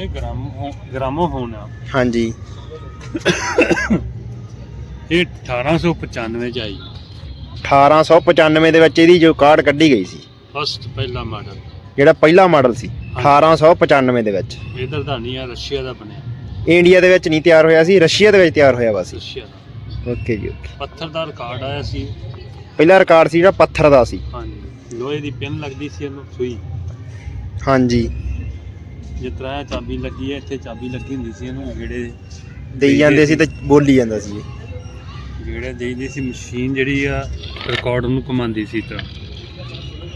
ਇਹ ਗ੍ਰਾਮੋ ਗ੍ਰਾਮੋਫੋਨ ਆ ਹਾਂਜੀ। ਇਹ 1895 ਚ ਆਈ। 1895 ਦੇ ਵਿੱਚ ਇਹਦੀ ਜੋ ਕਾਰਡ ਕੱਢੀ ਗਈ ਸੀ। ਫਸਟ ਪਹਿਲਾ ਮਾਡਲ ਜਿਹੜਾ ਪਹਿਲਾ ਮਾਡਲ ਸੀ 1895 ਦੇ ਵਿੱਚ। ਇਧਰ ਦਾ ਨਹੀਂ ਆ ਰਸ਼ੀਆ ਦਾ ਬਣਿਆ। ਇੰਡੀਆ ਦੇ ਵਿੱਚ ਨਹੀਂ ਤਿਆਰ ਹੋਇਆ ਸੀ ਰਸ਼ੀਆ ਦੇ ਵਿੱਚ ਤਿਆਰ ਹੋਇਆ ਵਾ ਸੀ। ਰਸ਼ੀਆ ਦਾ। ਓਕੇ ਜੀ ਓਕੇ ਪੱਥਰ ਦਾ ਰਿਕਾਰਡ ਆਇਆ ਸੀ। ਪਹਿਲਾ ਰਿਕਾਰਡ ਸੀ ਜਿਹੜਾ ਪੱਥਰ ਦਾ ਸੀ। ਹਾਂਜੀ। ਲੋਹੇ ਦੀ ਪਿੰਨ ਲੱਗਦੀ ਸੀ ਇਹਨੂੰ ਸੂਈ। ਹਾਂਜੀ। ਜਿਸ ਤਰ੍ਹਾਂ ਇਹ ਚਾਬੀ ਲੱਗੀ ਹੈ ਇੱਥੇ ਚਾਬੀ ਲੱਗੀ ਹੁੰਦੀ ਸੀ ਇਹਨੂੰ ਜਿਹੜੇ ਦੇਈ ਜਾਂਦੇ ਸੀ ਤੇ ਬੋਲੀ ਜਾਂਦਾ ਸੀ ਜਿਹੜੇ ਦੇਈਦੀ ਸੀ ਮਸ਼ੀਨ ਜਿਹੜੀ ਆ ਰਿਕਾਰਡ ਨੂੰ ਕਮਾਉਂਦੀ ਸੀ ਤਾਂ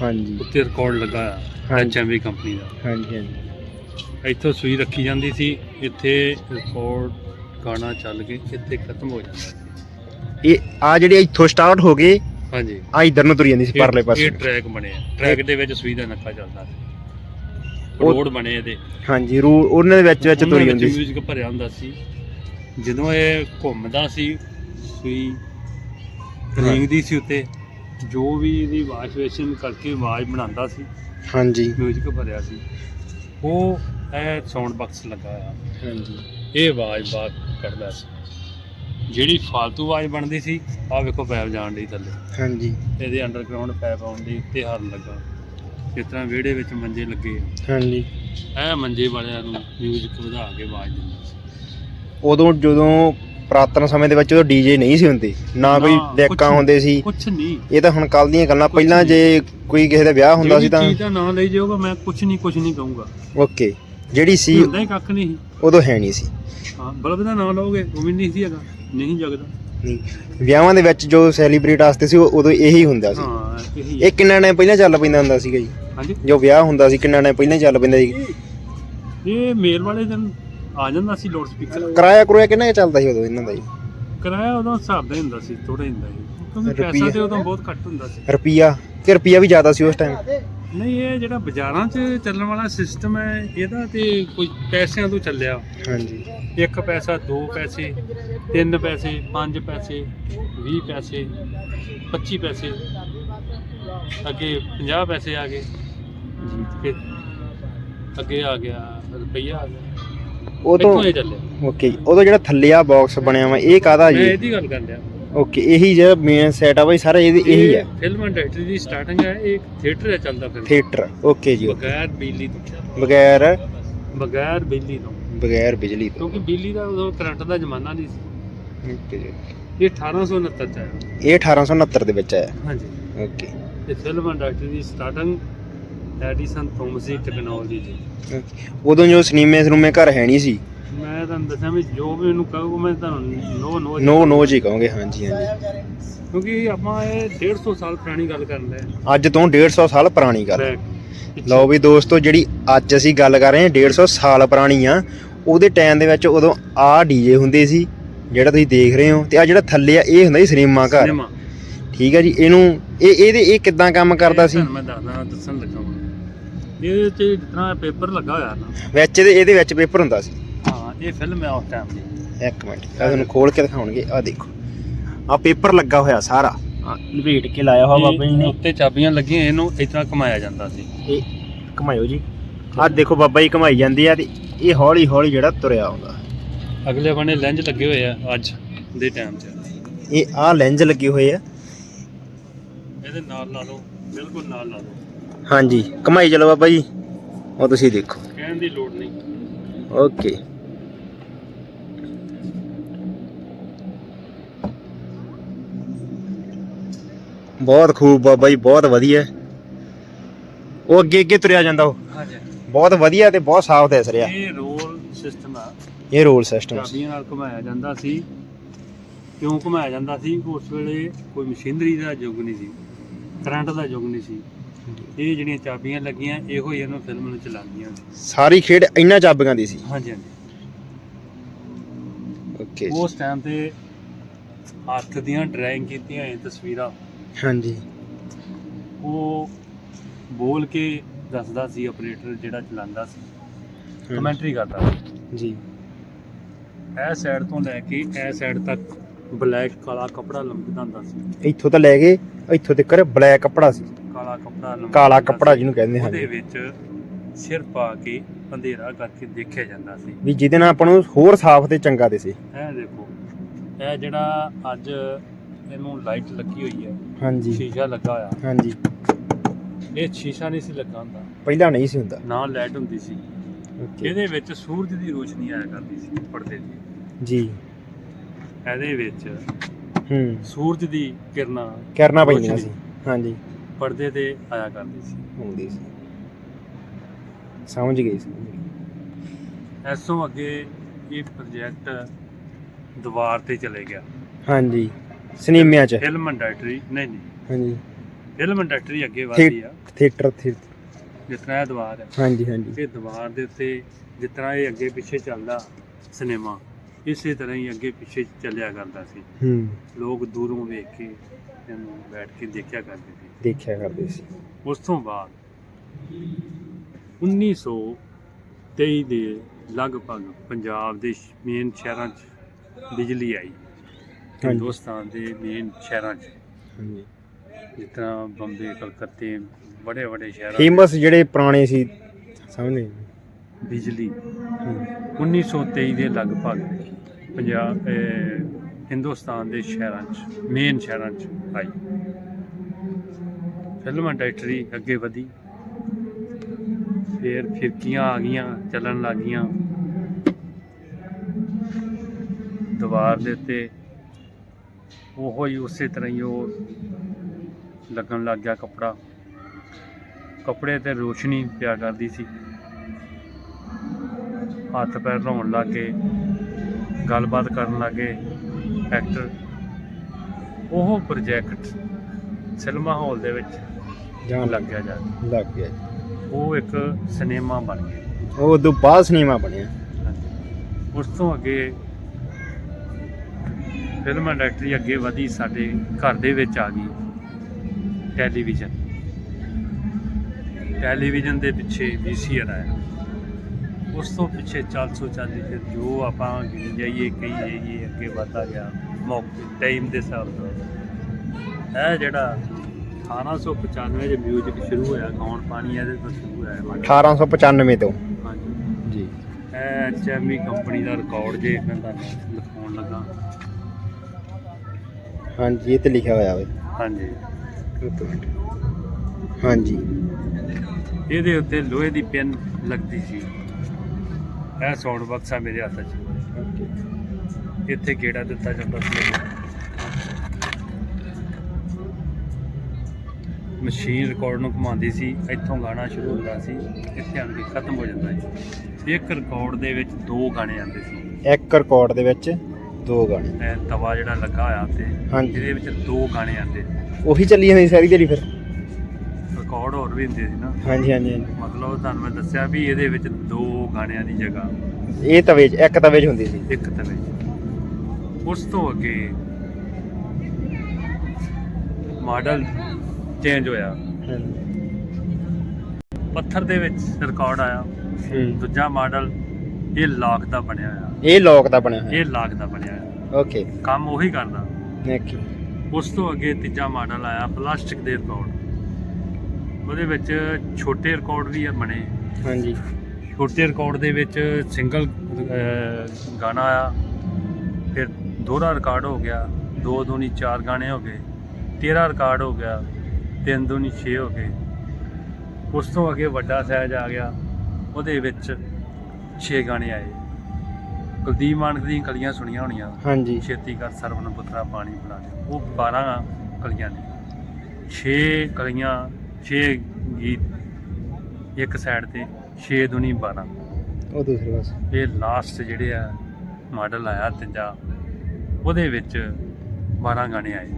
ਹਾਂਜੀ। ਉੱਤੇ ਰਿਕਾਰਡ ਲੱਗਾ ਆ ਹਾਂਜੀ। ਐਚਐਮਵੀ ਕੰਪਨੀ ਦਾ। ਹਾਂਜੀ ਹਾਂਜੀ। ਇੱਥੋਂ ਸੂਈ ਰੱਖੀ ਜਾਂਦੀ ਸੀ ਇੱਥੇ ਰਿਕਾਰਡ ਗਾਣਾ ਚੱਲ ਕੇ ਇੱਥੇ ਖਤਮ ਹੋ ਜਾਂਦਾ ਸੀ। ਇਹ ਆ ਜਿਹੜੇ ਇੱਥੋਂ ਸਟਾਰਟ ਹੋ ਗਏ ਹਾਂਜੀ। ਆ ਇਧਰ ਨੂੰ ਤੁਰੀ ਜਾਂਦੀ ਸੀ ਪਰਲੇ ਇਹ- ਪਾਸੇ। ਇਹ ਟਰੈਕ ਬਣੇ ਆ ਟਰੈਕ ਦੇ ਵਿੱਚ ਸੂਈ ਦਾ ਨੱਕਾ ਚੱਲਦਾ ਸੀ। ਉਹ- ਰੋਡ ਬਣੇ ਇਹਦੇ। ਹਾਂਜੀ ਰੂ ਉਹਨਾਂ ਦੇ ਵਿੱਚ ਵਿੱਚ ਤੁਰੀ ਜਾਂਦੀ ਸੀ ਮਿਊਜ਼ਿਕ ਭਰਿਆ ਹੁੰਦਾ ਸੀ। ਜਦੋਂ ਇਹ ਘੁੰਮਦਾ ਸੀ ਸੂਈ ਰਿੰਗਦੀ ਸੀ ਉੱਤੇ ਜੋ ਵੀ ਇਹਦੀ ਵਾਸ਼ਵੇਸ਼ਨ ਕਰਕੇ ਆਵਾਜ਼ ਬਣਾਉਂਦਾ ਸੀ ਹਾਂਜੀ। ਮਿਊਜ਼ਿਕ ਭਰਿਆ ਸੀ। ਉਹ ਇਹ ਸਾਊਂਡ ਬਾਕਸ ਲੱਗਾ ਆ ਹਾਂਜੀ। ਇਹ ਆਵਾਜ਼ ਬਾਤ ਕਰਦਾ ਸੀ। ਜਿਹੜੀ ਫालतू ਆਵਾਜ਼ ਬਣਦੀ ਸੀ ਆਹ ਵੇਖੋ ਪੈਪ ਜਾਣ ਦੀ ਥੱਲੇ। ਹਾਂਜੀ। ਇਹਦੇ ਅੰਡਰਗਰਾਉਂਡ ਪੈਪ ਆਉਣ ਦੀ ਉੱਤੇ ਹਰਨ ਲੱਗਾ। ਜਿਸ ਤਰ੍ਹਾਂ ਵਿਹੜੇ ਵਿੱਚ ਮੰਜੇ ਲੱਗੇ ਆ। ਹਾਂਜੀ। ਇਹ ਮੰਜੇ ਵਾਲਿਆਂ ਨੂੰ ਮਿਊਜ਼ਿਕ ਵਧਾ ਕੇ ਆਵਾਜ਼ ਦਿੰਦਾ ਸੀ। ਉਦੋਂ ਜਦੋਂ ਪ੍ਰਾਤਨ ਸਮੇਂ ਦੇ ਵਿੱਚ ਉਦੋਂ ਡੀਜੇ ਨਹੀਂ ਸੀ ਹੁੰਦੇ ਨਾ ਕੋਈ ਨਾ, ਡੈਕਾਂ ਕੁਛ- ਹੁੰਦੇ ਸੀ। ਕੁਛ ਨਹੀਂ। ਇਹ ਤਾਂ ਹੁਣ ਕੱਲ ਦੀਆਂ ਗੱਲਾਂ ਕੁਛ ਪਹਿਲਾਂ ਜੇ ਕੋਈ ਕਿਸੇ ਦਾ ਵਿਆਹ ਹੁੰਦਾ ਸੀ ਤਾਂ ਜਿਹੜੀ ਚੀਜ਼ ਦਾ ਨਾਮ ਲਈ ਜਾਊਗਾ ਮੈਂ ਕੁਛ ਨਹੀਂ ਕੁਛ ਨਹੀਂ ਕਹੂੰਗਾ। ਓਕੇ ਜਿਹੜੀ ਸੀ ਹੁੰਦਾ ਹੀ ਕੱਖ ਨਹੀਂ। ਸੀ। ਉਦੋਂ ਹੈ ਨਹੀਂ ਸੀ। ਹਾਂ ਬਲਬ ਦਾ ਨਾਮ ਲਓਗੇ ਉਹ ਵੀ ਨਹੀਂ ਸੀ ਹੈਗਾ ਨਹੀਂ ਜਗਦਾ। ਨਹੀਂ ਵਿਆਹਾਂ ਦੇ ਵਿੱਚ ਜੋ ਸੈਲੀਬ੍ਰੇਟ ਵਾਸਤੇ ਸੀ ਉਹ ਉਦੋਂ ਇਹੀ ਹੁੰਦਾ ਸੀ। ਹਾਂ ਇਹੀ ਇਹ ਕਿੰਨਾ ਟਾਈਮ ਪਹਿਲਾਂ ਚੱਲ ਪੈਂਦਾ ਹੁੰਦਾ ਸੀਗਾ ਜੀ? ਹਾਂਜੀ? ਜੋ ਵਿਆਹ ਹੁੰਦਾ ਸੀ ਕਿੰਨਾ ਟਾਈਮ ਪਹਿਲਾਂ ਚੱਲ ਪੈਂਦਾ ਸੀ? ਇਹ ਮੇਲ ਵਾਲੇ ਦਿਨ ਆ ਜਾਂਦਾ ਸੀ ਲਾਊਡ ਸਪੀਕਰ ਕਿਰਾਇਆ ਕਰੂਆ ਕਿੰਨਾ ਕੁ ਚੱਲਦਾ ਸੀ ਉਦੋਂ ਇਹਨਾਂ ਦਾ ਜੀ? ਕਿਰਾਇਆ ਉਦੋਂ ਹਿਸਾਬ ਦਾ ਹੀ ਹੁੰਦਾ ਸੀ ਥੋੜਾ ਹੁੰਦਾ ਸੀ। ਕਿਉਂਕਿ ਰੁਪਈਆ। ਪੈਸਾ ਤੇ ਉਦੋਂ ਬਹੁਤ ਘੱਟ ਹੁੰਦਾ ਸੀ। ਰੁਪਈਆ। ਕਿ ਰੁਪਈਆ ਵੀ ਜ਼ਿਆਦਾ ਸੀ ਉਸ ਟਾਈਮ ਨਹੀਂ ਇਹ ਜਿਹੜਾ ਬਾਜ਼ਾਰਾਂ 'ਚ ਚੱਲਣ ਵਾਲਾ ਸਿਸਟਮ ਹੈ ਇਹਦਾ ਤੇ ਕੋਈ ਪੈਸਿਆਂ ਤੋਂ ਚੱਲਿਆ। ਹਾਂਜੀ। ਇੱਕ ਪੈਸਾ ਦੋ ਪੈਸੇ ਤਿੰਨ ਪੈਸੇ ਪੰਜ ਪੈਸੇ 20 ਪੈਸੇ 25 ਪੈਸੇ ਅੱਗੇ 50 ਪੈਸੇ ਆ ਗਏ। ਫਿਰ ਅੱਗੇ ਆ ਗਿਆ ਰੁਪਈਆ ਆ ਗਿਆ। ਉਦੋਂ ਇੱਥੋਂ ਇਹ ਚੱਲਿਆ। ਓਕੇ ਉਦੋਂ ਜਿਹੜਾ ਥੱਲੇ ਆ ਬਾਕਸ ਬਣਿਆ ਵਾ ਇਹ ਕਾਹਦਾ ਮੈਂ ਜੀ ਇਹਦੀ ਗੱਲ ਕਰ ਰਿਹਾ ਓਕੇ ਇਹੀ ਜਿਹੜਾ ਮੇਨ ਸੈਟ ਆ ਬਈ ਸਾਰਾ ਇਹਦੀ ਇਹੀ ਹੈ ਫਿਲਮ ਇੰਡਸਟਰੀ ਦੀ ਸਟਾਰਟਿੰਗ ਹੈ ਇਹ ਥੀਏਟਰ ਹੈ ਚੱਲਦਾ ਫਿਰ। ਥੀਏਟਰ ਓਕੇ ਜੀ। ਬਗੈਰ ਬਿਜਲੀ ਤੋਂ। ਬਗੈਰ? ਬਗੈਰ ਬਿਜਲੀ ਤੋਂ। ਬਗੈਰ ਬਿਜਲੀ ਤੋਂ। ਕਿਉਂਕਿ ਬਿਜਲੀ ਦਾ ਉਦੋਂ ਕਰੰਟ ਦਾ ਜ਼ਮਾਨਾ ਨਹੀਂ ਸੀ। ਓਕੇ ਜੀ। ਇਹ 1869 ਚ ਆਇਆ। ਇਹ 1869 ਦੇ ਵਿੱਚ ਆਇਆ। ਹਾਂਜੀ। ਓਕੇ। ਤੇ ਫਿਲਮ ਇੰਡਸਟਰੀ ਦੀ ਸਟਾਰਟਿੰਗ ਐਡੀਸਨ ਥੋਮਸ ਦੀ ਟੈਕਨੋਲੋਜੀ ਦੀ। ਉਦੋਂ ਜੋ ਸਿਨੇਮੇ ਸਿਨੇਮੇ ਘਰ ਹੈ ਨਹੀਂ ਸੀ ਮੈਂ ਤੁਹਾਨੂੰ ਦੱਸਾਂ ਵੀ ਜੋ ਵੀ ਇਹਨੂੰ ਕਹੂਗਾ ਮੈਂ ਤੁਹਾਨੂੰ ਨੋ ਨੋ ਨੋ ਨੋ ਜੀ ਕਹੋਗੇ ਹਾਂਜੀ ਹਾਂਜੀ। ਕਿਉਂਕਿ ਆਪਾਂ ਇਹ 150 ਸਾਲ ਪੁਰਾਣੀ ਗੱਲ ਕਰ ਹਾਂ ਅੱਜ ਤੋਂ 150 ਸਾਲ ਪੁਰਾਣੀ ਗੱਲ। ਲਓ ਵੀ ਦੋਸਤੋ ਜਿਹੜੀ ਅੱਜ ਅਸੀਂ ਗੱਲ ਕਰ ਰਹੇ ਹਾਂ 150 ਸਾਲ ਪੁਰਾਣੀ ਆ ਉਹਦੇ ਟਾਈਮ ਦੇ ਵਿੱਚ ਉਦੋਂ ਆ ਡੀਜੇ ਹੁੰਦੇ ਸੀ ਜਿਹੜਾ ਤੁਸੀਂ ਦੇਖ ਰਹੇ ਹੋ ਤੇ ਆ ਜਿਹੜਾ ਥੱਲੇ ਆ ਇਹ ਹੁੰਦਾ ਸੀ ਸਿਨੇਮਾ ਘਰ। ਠੀਕ ਹੈ ਜੀ ਇਹਨੂੰ ਇਹ ਇਹਦੇ ਇਹ ਕਿੱਦਾਂ ਕੰਮ ਕਰਦਾ ਸੀ? ਮੈਂ ਦੱਸਦਾ ਦੱਸਣ ਲੱਗਾ ਇਹਦੇ ਤੇ ਜਿਸ ਤਰ੍ਹਾਂ ਪੇਪਰ ਲੱਗਾ ਹੋਇਆ ਨਾ। ਵਿੱਚ ਇਹਦੇ ਵਿੱਚ ਪੇਪਰ ਹੁੰਦਾ ਸੀ। ਇਹ ਫਿਲਮ ਹੈ ਉਸ ਟਾਈਮ ਦੀ। ਇੱਕ ਮਿੰਟ ਆ ਤੁਹਾਨੂੰ ਖੋਲ ਕੇ ਦਿਖਾਉਣਗੇ। ਆ ਦੇਖੋ। ਆ ਪੇਪਰ ਲੱਗਾ ਹੋਇਆ ਸਾਰਾ। ਲਪੇਟ ਕੇ ਲਾਇਆ ਹੋਇਆ ਬਾਬਾ ਜੀ ਇਹ ਨੇ ਉੱਤੇ ਚਾਬੀਆਂ ਲੱਗੀਆਂ ਇਹਨੂੰ ਇਸ ਤਰ੍ਹਾਂ ਘੁਮਾਇਆ ਜਾਂਦਾ ਸੀ। ਇਹ ਘਮਾਇਓ ਜੀ। ਆ ਦੇਖੋ ਬਾਬਾ ਜੀ ਘਮਾਈ ਜਾਂਦੀ ਆ ਤੇ ਇਹ ਹੌਲੀ ਹੌਲੀ ਜਿਹੜਾ ਤੁਰਿਆ ਆਉਂਦਾ। ਅਗਲੇ ਬੰਨੇ ਲੈਂਜ ਲੱਗੇ ਹੋਏ ਆ ਅੱਜ ਦੇ ਟਾਈਮ 'ਚ। ਇਹ ਆ ਲੈਂਜ ਲੱਗੇ ਹੋਏ ਆ। ਇਹਦੇ ਨਾਲ ਲਾ ਲਓ ਬਿਲਕੁਲ ਨਾਲ ਲਾ ਲਓ। ਹਾਂਜੀ ਘਮਾਈ ਚਲੋ ਬਾਬਾ ਜੀ। ਉਹ ਤੁਸੀਂ ਦੇਖੋ। ਕਹਿਣ ਦੀ ਲੋੜ ਨਹੀਂ। ਓਕੇ ਬਹੁਤ ਖੂਬ ਬਾਬਾ ਜੀ ਬਹੁਤ ਵਧੀਆ। ਉਹ ਅੱਗੇ ਅੱਗੇ ਤੁਰਿਆ ਜਾਂਦਾ ਉਹ। ਹਾਂਜੀ। ਬਹੁਤ ਵਧੀਆ ਤੇ ਬਹੁਤ ਸਾਫ਼ ਦਿਸ ਰਿਹਾ। ਇਹ ਰੋਲ ਸਿਸਟਮ ਆ। ਇਹ ਰੋਲ ਸਿਸਟਮ ਚਾਬੀਆਂ ਨਾਲ ਘੁਮਾਇਆ ਜਾਂਦਾ ਸੀ। ਕਿਉਂ ਘੁਮਾਇਆ ਜਾਂਦਾ ਸੀ? ਉਸ ਵੇਲੇ ਕੋਈ ਮਸ਼ੀਨਰੀ ਦਾ ਯੁੱਗ ਨਹੀਂ ਸੀ। ਕਰੰਟ ਦਾ ਯੁੱਗ ਨਹੀਂ ਸੀ। ਇਹ ਜਿਹੜੀਆਂ ਚਾਬੀਆਂ ਲੱਗੀਆਂ ਇਹੋ ਹੀ ਇਹਨੂੰ ਫਿਲਮ ਨੂੰ ਚਲਾਉਂਦੀਆਂ ਸੀ ਸਾਰੀ ਖੇਡ ਇੰਨਾ ਚਾਬੀਆਂ ਦੀ ਸੀ। ਹਾਂਜੀ ਹਾਂਜੀ। ਓਕੇ ਉਸ ਟਾਈਮ ਤੇ ਹੱਥ ਦੀਆਂ ਡਰਾਇੰਗ ਕੀਤੀਆਂ ਇਹ ਤਸਵੀਰਾਂ। ਹਾਂਜੀ। ਉਹ ਬੋਲ ਕੇ ਦੱਸਦਾ ਸੀ ਆਪਰੇਟਰ ਜਿਹੜਾ ਚਲਾਉਂਦਾ ਸੀ। ਕਮੈਂਟਰੀ ਕਰਦਾ ਸੀ। ਜੀ। ਇਹ ਸਾਈਡ ਤੋਂ ਲੈ ਕੇ ਇਹ ਸਾਈਡ ਤੱਕ ਬਲੈਕ ਕਾਲਾ ਕਪੜਾ ਲੰਬਦਾ ਹੁੰਦਾ ਸੀ। ਇੱਥੋਂ ਤਾਂ ਲੈ ਕੇ ਇੱਥੋਂ ਤੱਕ ਬਲੈਕ ਕੱਪੜਾ ਸੀ। ਕਾਲਾ ਕਪੜਾ ਲੰਬਦਾ ਕਾਲਾ ਕੱਪੜਾ। ਜਿਹਨੂੰ ਕਹਿੰਦੇ ਉਹਦੇ ਹਨ ਵਿੱਚ ਸਿਰ ਪਾ ਕੇ ਅੰਧੇਰਾ ਕਰਕੇ ਦੇਖਿਆ ਜਾਂਦਾ ਸੀ। ਵੀ ਜਿਹਦੇ ਨਾਲ ਆਪਾਂ ਨੂੰ ਹੋਰ ਸਾਫ਼ ਤੇ ਚੰਗਾ ਦਿਸੇ। ਇਹ ਦੇਖੋ ਇਹ ਜਿਹੜਾ ਅੱਜ ਇਹਨੂੰ ਲਾਈਟ ਲੱਗੀ ਹੋਈ ਹੈ। ਹਾਂਜੀ। ਸ਼ੀਸ਼ਾ ਲੱਗਾ ਹੋਇਆ। ਹਾਂਜੀ। ਇਹ ਸ਼ੀਸ਼ਾ ਨਹੀਂ ਸੀ ਲੱਗਾ ਹੁੰਦਾ। ਪਹਿਲਾਂ ਨਹੀਂ ਸੀ ਹੁੰਦਾ। ਨਾ ਲਾਈਟ ਹੁੰਦੀ ਸੀ। ਇਹਦੇ ਵਿੱਚ ਸੂਰਜ ਦੀ ਰੋਸ਼ਨੀ ਆਇਆ ਕਰਦੀ ਸੀ ਪਰਦੇ ਦੀ। ਜੀ। ਇਹਦੇ ਵਿੱਚ ਹੂੰ। ਸੂਰਜ ਦੀ ਕਿਰਨਾਂ ਕਰਨਾ ਪੈਂਦੀਆਂ। ਸੀ। ਹਾਂਜੀ। ਪਰਦੇ ਤੇ ਆਇਆ ਕਰਦੀ ਸੀ। ਹੁੰਦੀ ਸੀ। ਸਮਝ ਗਈ। ਇਸ ਤੋਂ ਅੱਗੇ ਇਹ ਪ੍ਰੋਜੈਕਟ ਦੀਵਾਰ ਤੇ ਚਲੇ ਗਿਆ। ਹਾਂਜੀ। ਸਿਨੇਮਿਆਂ ਚ। ਫਿਲਮ ਇੰਡਸਟਰੀ ਨਹੀਂ ਨਹੀਂ। ਹਾਂਜੀ। ਫਿਲਮ ਇੰਡਸਟਰੀ ਅੱਗੇ ਵਧਦੀ ਆ। ਥੀਏਟਰ ਥੀਏਟਰ ਤਰ੍ਹਾਂ ਇਹ ਦੀਵਾਰ ਹੈ ਹਾਂਜੀ ਹਾਂਜੀ। ਇਹ ਦੀਵਾਰ ਦੇ ਉੱਤੇ ਤਰ੍ਹਾਂ ਇਹ ਅੱਗੇ ਪਿੱਛੇ ਚੱਲਦਾ ਸਿਨੇਮਾ ਇਸੇ ਤਰ੍ਹਾਂ ਹੀ ਅੱਗੇ ਪਿੱਛੇ ਚੱਲਿਆ ਕਰਦਾ ਸੀ। ਹੂੰ। ਲੋਕ ਦੂਰੋਂ ਵੇਖ ਕੇ ਇਹਨੂੰ ਬੈਠ ਕੇ ਦੇਖਿਆ ਕਰਦੇ ਸੀ। ਦੇਖਿਆ ਕਰਦੇ ਸੀ। ਉਸ ਤੋਂ ਬਾਅਦ 1923 ਦੇ ਲਗਭਗ ਪੰਜਾਬ ਦੇ ਮੇਨ ਸ਼ਹਿਰਾਂ 'ਚ ਬਿਜਲੀ ਆਈ। ਹਿੰਦੁਸਤਾਨ ਦੇ ਮੇਨ ਸ਼ਹਿਰਾਂ 'ਚ। ਹਾਂਜੀ। ਜਿਸ ਤਰ੍ਹਾਂ ਬੰਬੇ ਕਲਕੱਤੇ ਬੜੇ ਬੜੇ ਸ਼ਹਿਰਾਂ ਫੇਮਸ ਜਿਹੜੇ ਪੁਰਾਣੇ ਸੀ ਸਮਝ ਨਹੀਂ ਬਿਜਲੀ ਹੂੰ 1923 ਦੇ ਲਗਭਗ ਪੰਜਾਬ ਹਿੰਦੁਸਤਾਨ ਦੇ ਸ਼ਹਿਰਾਂ 'ਚ ਮੇਨ ਸ਼ਹਿਰਾਂ 'ਚ ਆਈ। ਫਿਲਮ ਇੰਡਸਟਰੀ ਅੱਗੇ ਵਧੀ। ਫਿਰ ਫਿਰਕੀਆਂ ਆ ਗਈਆਂ ਚੱਲਣ ਲੱਗ ਗਈਆਂ। ਦੀਵਾਰ ਦੇ ਉੱਤੇ ਉਹੋ ਹੀ ਉਸੇ ਤਰ੍ਹਾਂ ਹੀ ਉਹ ਲੱਗਣ ਲੱਗ ਗਿਆ ਕੱਪੜਾ। ਕੱਪੜੇ ਤੇ ਰੋਸ਼ਨੀ ਪਿਆ ਕਰਦੀ ਸੀ। ਹੱਥ ਪੈਰ ਰੋਣ ਲੱਗੇ ਗੱਲਬਾਤ ਕਰਨ ਲੱਗੇ ਐਕਟਰ ਉਹ ਪ੍ਰੋਜੈਕਟ ਸਿਨੇਮਾ ਹਾਲ ਦੇ ਵਿੱਚ ਜਾਣ ਲੱਗ ਗਿਆ ਜਾ। ਲੱਗ ਗਿਆ ਉਹ ਇੱਕ ਸਿਨੇਮਾ ਬਣ ਗਿਆ। ਉਹ ਉਦੋਂ ਬਾਅਦ ਸਿਨੇਮਾ ਬਣਿਆ। ਉਸ ਤੋਂ ਅੱਗੇ ਫਿਲਮ ਇੰਡਸਟਰੀ ਅੱਗੇ ਵਧੀ ਸਾਡੇ ਘਰ ਦੇ ਵਿੱਚ ਆ ਗਈ ਟੈਲੀਵਿਜ਼ਨ। ਟੈਲੀਵਿਜ਼ਨ ਦੇ ਪਿੱਛੇ ਵੀਸੀਆਰ ਆਇਆ। ਉਸ ਤੋਂ ਪਿੱਛੇ 440 ਫਿਰ ਜੋ ਆਪਾਂ ਗਿਣੀ ਜਾਈਏ ਕਹੀ ਜਾਈਏ ਅੱਗੇ ਵਧਦਾ ਗਿਆ। ਮੌਕੇ ਟਾਈਮ ਦੇ ਹਿਸਾਬ ਨਾਲ। ਇਹ ਜਿਹੜਾ 1895 ਚ ਮਿਊਜ਼ਿਕ ਸ਼ੁਰੂ ਹੋਇਆ ਗਾਉਣ ਪਾਣੀ ਇਹਦੇ ਤੋਂ ਸ਼ੁਰੂ ਹੋਇਆ ਮਾੜਾ। 1895 ਤੋਂ। ਹਾਂਜੀ। ਜੀ। ਐਚਐਮਈ ਕੰਪਨੀ ਦਾ ਰਿਕਾਰਡ ਜੇ ਮੈਂ ਤੁਹਾਨੂੰ ਲਿਖਾਉਣ ਲੱਗਾ। ਹਾਂਜੀ ਇਹ ਤੇ ਲਿਖਿਆ ਹੋਇਆ ਵੇ। ਹਾਂਜੀ। ਇੱਕ ਮਿੰਟ ਹਾਂਜੀ। ਇਹਦੇ ਉੱਤੇ ਲੋਹੇ ਦੀ ਪਿੰਨ ਲੱਗਦੀ ਸੀ। ਇਹ ਸਾਊਂਡ ਬਾਕਸ ਮੇਰੇ ਹੱਥ 'ਚ। ਇੱਥੇ ਗੇੜਾ ਦਿੱਤਾ ਜਾਂਦਾ ਸੀ। ਮਸ਼ੀਨ ਰਿਕਾਰਡ ਨੂੰ ਘੁਮਾਉਂਦੀ ਸੀ। ਇੱਥੋਂ ਗਾਣਾ ਸ਼ੁਰੂ ਹੁੰਦਾ ਸੀ। ਇੱਥੇ ਆਣ ਕੇ ਖਤਮ ਹੋ ਜਾਂਦਾ ਸੀ। ਇੱਕ ਰਿਕਾਰਡ ਦੇ ਵਿੱਚ ਦੋ ਗਾਣੇ ਆਉਂਦੇ ਸੀ। ਇੱਕ ਰਿਕਾਰਡ ਦੇ ਵਿੱਚ ਦੋ ਗਾਣੇ। ਇਹ ਤਵਾ ਜਿਹੜਾ ਲੱਗਾ ਹੋਇਆ ਤੇ ਹਾਂਜੀ। ਇਹਦੇ ਵਿੱਚ ਦੋ ਗਾਣੇ ਆਉਂਦੇ ਉਹੀ ਚੱਲੀ ਜਾਂਦੀ ਸਾਰੀ ਦਿਹਾੜੀ ਫਿਰ। ਰਿਕਾਰਡ ਹੋਰ ਵੀ ਹੁੰਦੇ ਸੀ ਨਾ। ਹਾਂਜੀ ਹਾਂਜੀ ਹਾਂਜੀ। ਮਤਲਬ ਤੁਹਾਨੂੰ ਮੈਂ ਦੱਸਿਆ ਵੀ ਇਹਦੇ ਵਿੱਚ ਦੋ ਗਾਣਿਆਂ ਦੀ ਜਗ੍ਹਾ। ਇਹ ਤਵੇ 'ਚ ਇੱਕ ਤਵੇ 'ਚ ਹੁੰਦੀ ਸੀ। ਇੱਕ ਤਵੇ ਉਸ ਤੋਂ ਅੱਗੇ ਮਾਡਲ ਚੇਂਜ ਹੋਇਆ। ਪੱਥਰ ਦੇ ਵਿੱਚ ਰਿਕਾਰਡ ਆਇਆ। ਹੂੰ। ਦੂਜਾ ਮਾਡਲ ਇਹ ਲਾਕ ਦਾ ਬਣਿਆ ਹੋਇਆ। ਇਹ ਲੋਕ ਦਾ ਬਣਿਆ ਹੋਇਆ। ਇਹ ਲਾਕ ਦਾ ਬਣਿਆ ਹੋਇਆ। ਓਕੇ ਕੰਮ ਉਹੀ ਕਰਦਾ। ਨੈਕ ਉਸ ਤੋਂ ਅੱਗੇ ਤੀਜਾ ਮਾਡਲ ਆਇਆ ਪਲਾਸਟਿਕ ਦੇ ਰਿਕਾਰਡ ਉਹਦੇ ਵਿੱਚ ਛੋਟੇ ਰਿਕਾਰਡ ਵੀ ਆ ਬਣੇ। ਹਾਂਜੀ। ਛੋਟੇ ਰਿਕਾਰਡ ਦੇ ਵਿੱਚ ਸਿੰਗਲ ਗਾਣਾ ਆਇਆ। ਫਿਰ ਦੋਹਰਾ ਰਿਕਾਰਡ ਹੋ ਗਿਆ। ਦੋ ਦੂਣੀ ਚਾਰ ਗਾਣੇ ਹੋ ਗਏ। ਤੇਰਾ ਰਿਕਾਰਡ ਹੋ ਗਿਆ। ਤਿੰਨ ਦੂਣੀ 6 ਹੋ ਗਏ। ਉਸ ਤੋਂ ਅੱਗੇ ਵੱਡਾ ਸਾਈਜ਼ ਆ ਗਿਆ। ਉਹਦੇ ਵਿੱਚ 6 ਗਾਣੇ ਆਏ। ਕੁਲਦੀਪ ਮਾਨਕ ਦੀਆਂ ਕਲੀਆਂ ਸੁਣੀਆਂ ਹੋਣੀਆਂ। ਹਾਂਜੀ। ਛੇਤੀ ਕਰ ਸਰਵਨ ਪੁੱਤਰਾ ਪਾਣੀ ਪਿਲਾ ਦੇ। ਉਹ 12 ਕਲੀਆਂ ਨੇ। 6 ਕਲੀਆਂ 6 ਗੀਤ ਇੱਕ ਸਾਈਡ ਤੇ 6 ਦੁਨੀ 12 ਉਹ ਦੂਸਰੇ ਪਾਸੇ ਇਹ ਲਾਸਟ ਜਿਹੜੇ ਆ ਮਾਡਲ ਆਇਆ ਤੀਜਾ ਉਹਦੇ ਵਿੱਚ 12 ਗਾਣੇ ਆਏ।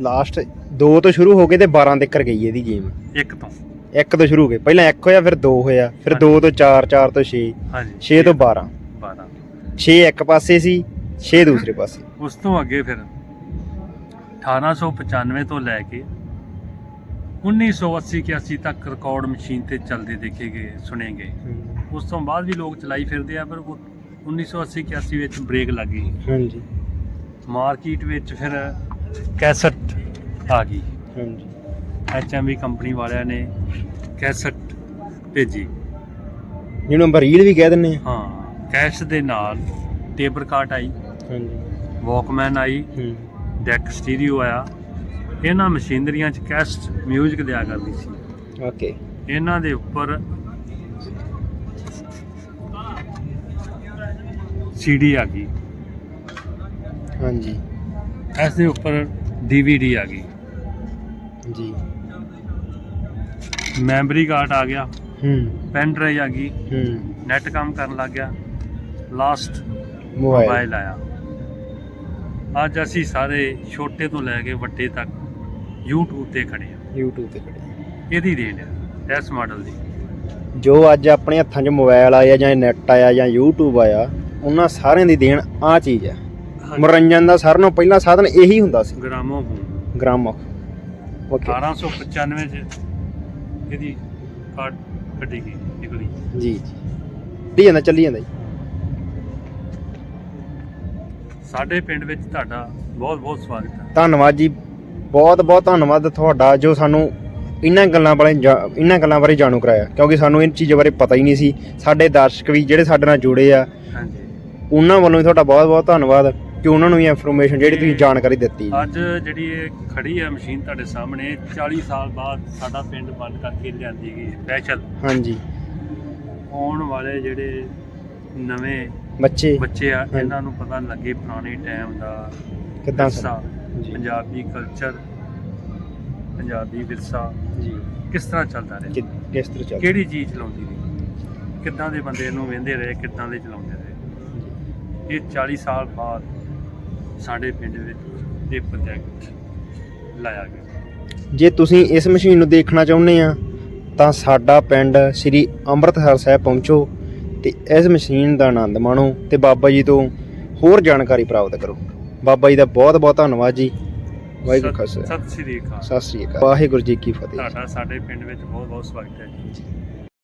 ਲਾਸਟ ਦੋ ਤੋਂ ਸ਼ੁਰੂ ਹੋ ਕੇ ਤੇ 12 ਤੱਕ ਗਈ ਇਹਦੀ ਗੇਮ ਇੱਕ ਤੋਂ। ਇੱਕ ਤੋਂ ਸ਼ੁਰੂ ਹੋ ਕੇ ਪਹਿਲਾਂ ਇੱਕ ਹੋਇਆ ਫਿਰ ਦੋ ਹੋਇਆ ਫਿਰ ਦੋ ਤੋਂ 4 4 ਤੋਂ 6 ਹਾਂਜੀ। 6 ਤੋਂ 12 12 6 ਇੱਕ ਪਾਸੇ ਸੀ 6 ਦੂਸਰੇ ਪਾਸੇ। ਉਸ ਤੋਂ ਅੱਗੇ ਫਿਰ 1895 ਤੋਂ ਲੈ ਕੇ 1980 81 ਤੱਕ ਰਿਕਾਰਡ ਮਸ਼ੀਨ ਤੇ ਚੱਲਦੇ ਦੇਖੇ ਗਏ ਸੁਣੇ ਗਏ। ਉਸ ਤੋਂ ਬਾਅਦ ਵੀ ਲੋਕ ਚਲਾਈ ਫਿਰਦੇ ਆ ਪਰ ਉਹ 1980 81 ਵਿੱਚ ਬ੍ਰੇਕ ਲੱਗ ਗਈ। ਹਾਂਜੀ। ਮਾਰਕੀਟ ਵਿੱਚ ਫਿਰ ਕੈਸਟ ਆ ਗਈ। ਹਾਂਜੀ। ਐਚਐਮਵੀ ਕੰਪਨੀ ਵਾਲਿਆਂ ਨੇ ਕੈਸਟ ਭੇਜੀ। ਜਿਹਨੂੰ ਆਪਾਂ ਰੀਲ ਵੀ ਕਹਿ ਦਿੰਨੇ ਆ ਹਾਂ ਕੈਸ਼ ਦੇ ਨਾਲ ਟੇਬਲ ਕਾਟ ਆਈ ਹਾਂਜੀ। ਵਾਕਮੈਨ ਆਈ ਹੂੰ। ਡੈਕ ਸਟੀਰੀਓ ਆਇਆ। ਇਹਨਾਂ ਮਸ਼ੀਨਰੀਆਂ 'ਚ ਕੈਸਟ ਮਿਊਜ਼ਿਕ ਦਿਆ ਕਰਦੀ ਸੀ। ਓਕੇ। ਇਹਨਾਂ ਦੇ ਉੱਪਰ ਸੀਡੀ ਆ ਗਈ। ਹਾਂਜੀ। ਇਸ ਦੇ ਉੱਪਰ ਡੀਵੀਡੀ ਆ ਗਈ। ਜੀ। ਮੈਮਰੀ ਕਾਰਡ ਆ ਗਿਆ। ਹੂੰ। ਪੈਨ ਡਰਾਈਵ ਆ ਗਈ। ਹੂੰ। ਨੈਟ ਕੰਮ ਕਰਨ ਲੱਗ ਗਿਆ। ਲਾਸਟ ਮੋਬਾਈਲ ਮੋਬਾਈਲ ਆਇਆ। ਅੱਜ ਅਸੀਂ ਸਾਰੇ ਛੋਟੇ ਤੋਂ ਲੈ ਕੇ ਵੱਡੇ ਤੱਕ YouTube ਤੇ ਖੜੇ ਆ YouTube ਤੇ ਖੜੇ ਇਹਦੀ ਦੇਣ ਹੈ ਇਸ ਮਾਡਲ ਦੀ। ਜੋ ਅੱਜ ਆਪਣੇ ਹੱਥਾਂ 'ਚ ਮੋਬਾਈਲ ਆਇਆ ਜਾਂ ਨੈਟ ਆਇਆ ਜਾਂ YouTube ਆਇਆ ਉਹਨਾਂ ਸਾਰਿਆਂ ਦੀ ਦੇਣ ਆ ਚੀਜ਼ ਹੈ। ਮਨੋਰੰਜਨ ਦਾ ਸਾਰਿਆਂ ਨਾਲੋਂ ਪਹਿਲਾ ਸਾਧਨ ਇਹੀ ਹੁੰਦਾ ਸੀ। ਗ੍ਰਾਮੋਫੋਨ। ਗ੍ਰਾਮੋ। ਓਕੇ। 1895 ਚ ਇਹਦੀ ਕਾਰਡ ਕੱਢੀ ਗਈ ਨਿਕਲੀ। ਜੀ ਜੀ। ਚੱਲੀ ਜਾਂਦਾ ਚੱਲੀ ਜਾਂਦਾ ਜੀ। ਸਾਡੇ ਪਿੰਡ ਵਿੱਚ ਤੁਹਾਡਾ ਬਹੁਤ ਬਹੁਤ ਸਵਾਗਤ ਹੈ। ਧੰਨਵਾਦ ਜੀ। ਬਹੁਤ ਬਹੁਤ ਧੰਨਵਾਦ ਤੁਹਾਡਾ ਜੋ ਸਾਨੂੰ ਇਹਨਾਂ ਗੱਲਾਂ ਬਾਰੇ ਇਹਨਾਂ ਗੱਲਾਂ ਬਾਰੇ ਜਾਣੂ ਕਰਾਇਆ। ਕਿਉਂਕਿ ਸਾਨੂੰ ਇਹ ਚੀਜ਼ਾਂ ਬਾਰੇ ਪਤਾ ਹੀ ਨਹੀਂ ਸੀ। ਸਾਡੇ ਦਰਸ਼ਕ ਵੀ ਜਿਹੜੇ ਸਾਡੇ ਨਾਲ ਜੁੜੇ ਆ ਹਾਂਜੀ। ਉਹਨਾਂ ਵੱਲੋਂ ਵੀ ਤੁਹਾਡਾ ਬਹੁਤ ਬਹੁਤ ਧੰਨਵਾਦ। ਕਿ ਉਹਨਾਂ ਨੂੰ ਵੀ ਇਨਫੋਰਮੇਸ਼ਨ ਜਿਹੜੀ ਤੁਸੀਂ ਜਾਣਕਾਰੀ ਦਿੱਤੀ। ਅੱਜ ਜਿਹੜੀ ਇਹ ਖੜੀ ਹੈ ਮਸ਼ੀਨ ਤੁਹਾਡੇ ਸਾਹਮਣੇ 40 ਸਾਲ ਬਾਅਦ ਸਾਡਾ ਪਿੰਡ ਬੰਦ ਕਰਕੇ ਲਿਆਂਦੀ ਗਈ ਸਪੈਸ਼ਲ ਹਾਂਜੀ। ਆਉਣ ਵਾਲੇ ਜਿਹੜੇ ਨਵੇਂ ਬੱਚੇ। ਬੱਚੇ ਆ ਇਹਨਾਂ ਨੂੰ ਪਤਾ ਲੱਗੇ ਪੁਰਾਣੇ ਟਾਈਮ ਦਾ ਕਿੱਦਾਂ ਜੀ। ਪੰਜਾਬੀ ਕਲਚਰ ਪੰਜਾਬੀ ਵਿਰਸਾ। ਜੀ। ਕਿਸ ਤਰ੍ਹਾਂ ਚੱਲਦਾ ਰਿਹਾ? ਕਿਸ ਤਰ੍ਹਾਂ ਚੱਲ ਕਿਹੜੀ ਚੀਜ਼ ਚਲਾਉਂਦੀ ਰਹੀ? ਕਿੱਦਾਂ ਦੇ ਬੰਦੇ ਨੂੰ ਵੇਂਦੇ ਰਹੇ ਕਿੱਦਾਂ ਦੇ ਚਲਾਉਂਦੇ ਰਹੇ? ਇਹ 40 ਸਾਲ ਬਾਅਦ ਸਾਡੇ ਪਿੰਡ ਵਿੱਚ ਇਹ ਪ੍ਰੋਜੈਕਟ ਲਾਇਆ ਗਿਆ। ਜੇ ਤੁਸੀਂ ਇਸ ਮਸ਼ੀਨ ਨੂੰ ਦੇਖਣਾ ਚਾਹੁੰਦੇ ਆ ਤਾਂ ਸਾਡਾ ਪਿੰਡ ਸ੍ਰੀ ਅੰਮ੍ਰਿਤਸਰ ਸਾਹਿਬ ਪਹੁੰਚੋ ਤੇ ਇਸ ਮਸ਼ੀਨ ਦਾ ਆਨੰਦ ਮਾਣੋ ਤੇ ਬਾਬਾ ਜੀ ਤੋਂ ਹੋਰ ਜਾਣਕਾਰੀ ਪ੍ਰਾਪਤ ਕਰੋ। ਬਾਬਾ ਜੀ ਦਾ ਬਹੁਤ ਬਹੁਤ ਧੰਨਵਾਦ ਜੀ। ਵਾਹਿਗੁਰੂ ਸਤਿ- ਖਾਲਸਾ। ਸਤਿ ਸ੍ਰੀ ਅਕਾਲ। ਸਤਿ ਸ੍ਰੀ ਅਕਾਲ। ਵਾਹਿਗੁਰੂ ਜੀ ਕੀ ਫਤਿਹ। ਤੁਹਾਡਾ ਸਾਡੇ ਪਿੰਡ ਵਿੱਚ ਬਹੁਤ ਬਹੁਤ ਸਵਾਗਤ ਹੈ ਜੀ।